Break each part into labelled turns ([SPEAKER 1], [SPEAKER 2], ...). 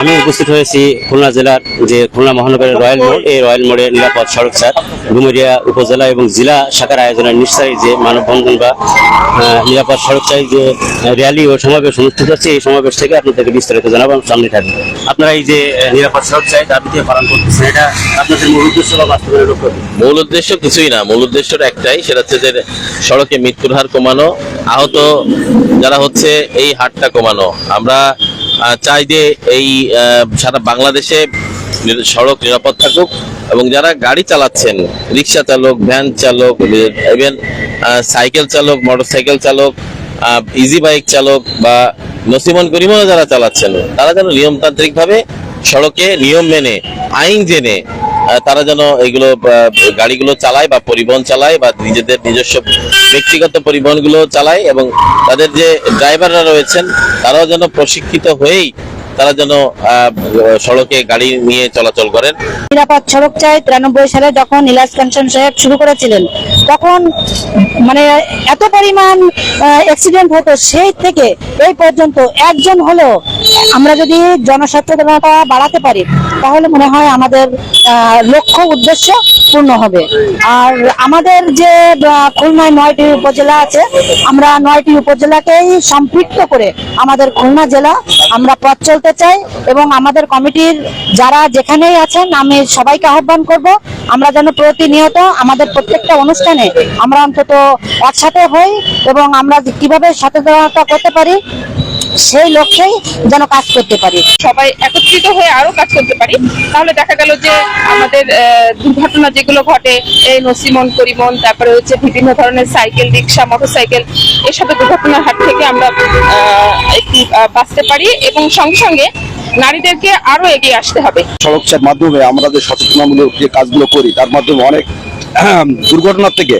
[SPEAKER 1] আমি উপস্থিত হয়েছি খুলনা জেলার যে খুলনা মহানগরের রয়্যাল মোড়। এই রয়্যাল মোড়ে নিরাপদ সড়ক ছাড় ডুমুরিয়া উপজেলা এবং জেলা শাখার আয়োজনের নিশ্চয়ই যে মানববন্ধন বা নিরাপদ সড়ক চাই যে র্যালি ও সমাবেশ অনুষ্ঠিত হচ্ছে, এই সমাবেশ থেকে আপনাদেরকে বিস্তারিত জানাব। আমি সামনে থাকবে। আপনারা এই যে নিরাপদ সড়ক চাই দাবিতে পালন করতেছেন, এটা আপনাদের মূল উদ্দেশ্য বা বাস্তবায়নের লক্ষ্য?
[SPEAKER 2] মূল উদ্দেশ্য কিছুই না। মূল উদ্দেশ্যটা একটাই, সেটা হচ্ছে যে সড়কে মৃত্যুর হার কমানো। আহত যারা হচ্ছে, এই হারটা কমানো। আমরা চাই যে এই সারা বাংলাদেশে সড়ক নিরাপদ থাকুক এবং যারা গাড়ি চালাচ্ছেন, রিক্সা চালক, ভ্যান চালক ইভেন সাইকেল চালক, মোটরসাইকেল চালক ইজি বাইক চালক বা নসিমন করিমও যারা চালাচ্ছেন, তারা যেন নিয়মতান্ত্রিকভাবে সড়কে নিয়ম মেনে, আইন জেনে তারা যেন এগুলো গাড়িগুলো চালায় বা পরিবহন চালায় বা নিজেদের নিজস্ব ব্যক্তিগত পরিবহনগুলো চালায় এবং তাদের যে ড্রাইভাররা রয়েছেন, তারাও যেন প্রশিক্ষিত হয়েই তারা যেন সড়কে গাড়ি নিয়ে চলাচল করেন।
[SPEAKER 3] নিরাপদ সড়ক চাই তিরানব্বই সালে যখন ইলাস কাঞ্চন সাহেব শুরু করেছিলেন, তখন মানে এত পরিমাণ অ্যাক্সিডেন্ট হতো সেই থেকে এই পর্যন্ত একজন হলেও আমরা যদি জনসচেতনতা বাড়াতে পারি, তাহলে মনে হয় আমাদের লক্ষ্য উদ্দেশ্য পূর্ণ হবে। আর আমাদের যে খুলনায় নয়টি উপজেলা আছে, আমরা নয়টি উপজেলাকেই সম্পৃক্ত করে আমাদের খুলনা জেলা আমরা পথ চলতে চাই এবং আমাদের কমিটির যারা যেখানেই আছেন, আমি সবাইকে আহ্বান করব, আমরা যেন প্রতিনিয়ত আমাদের প্রত্যেকটা অনুষ্ঠানে আমরা অন্তত একসাথে হই এবং আমরা কীভাবে সচেতনতা করতে পারি সেই লক্ষ্যেই যেন কাজ করতে পারি।
[SPEAKER 4] সবাই একত্রিত হয়ে আরও কাজ করতে পারি। তাহলে দেখা গেল যে আমাদের দুর্ঘটনা যেগুলো ঘটে এই নসিমন করিমন তারপরে হচ্ছে বিভিন্ন ধরনের সাইকেল রিক্সা মোটরসাইকেল এসবের দুর্ঘটনার হাত থেকে আমরা আহ, একটু বাঁচতে পারি এবং সঙ্গে সঙ্গে নারীদেরকে আরও এগিয়ে আসতে হবে।
[SPEAKER 5] সড়ক মাধ্যমে আমরা যে সচেতনামূলক যে কাজগুলো করি তার মাধ্যমে অনেক দুর্ঘটনার থেকে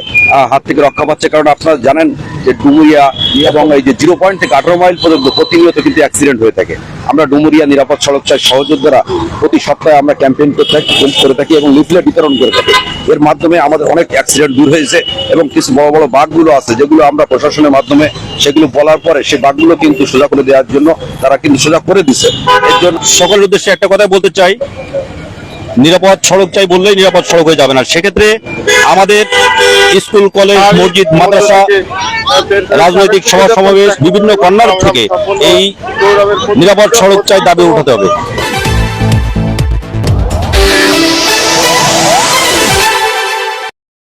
[SPEAKER 5] হাত থেকে রক্ষা পাচ্ছে। কারণ আপনারা জানেন যে ডুমুরিয়া এবং এই যে জিরো পয়েন্ট থেকে আঠারো মাইল পর্যন্ত প্রতিনিয়ত কিন্তু অ্যাক্সিডেন্ট হয়ে থাকে। আমরা ডুমুরিয়া নিরাপদ সড়ক চাই সহযোদ্ধারা প্রতি সপ্তাহে আমরা ক্যাম্পেইন করে থাকি করে থাকি এবং লিফলেট বিতরণ করে থাকি। এর মাধ্যমে আমাদের অনেক অ্যাক্সিডেন্ট দূর হয়েছে এবং কিছু বড় বড় বাঘগুলো আছে, যেগুলো আমরা প্রশাসনের মাধ্যমে সেগুলো বলার পরে সেই বাঘগুলো কিন্তু সোজা করে দেওয়ার জন্য তারা কিন্তু সোজা করে দিছে। এর জন্য
[SPEAKER 6] সকলের উদ্দেশ্যে একটা কথাই বলতে চাই নিরাপদ সড়ক চাই বললেই নিরাপদ সড়ক হয়ে যাবে না। সেক্ষেত্রে আমাদের স্কুল, কলেজ, মসজিদ, মাদ্রাসা, রাজনৈতিক সভা, সমাবেশ, বিভিন্ন কর্নার থেকে এই নিরাপদ সড়ক চাই দাবি উঠাতে হবে।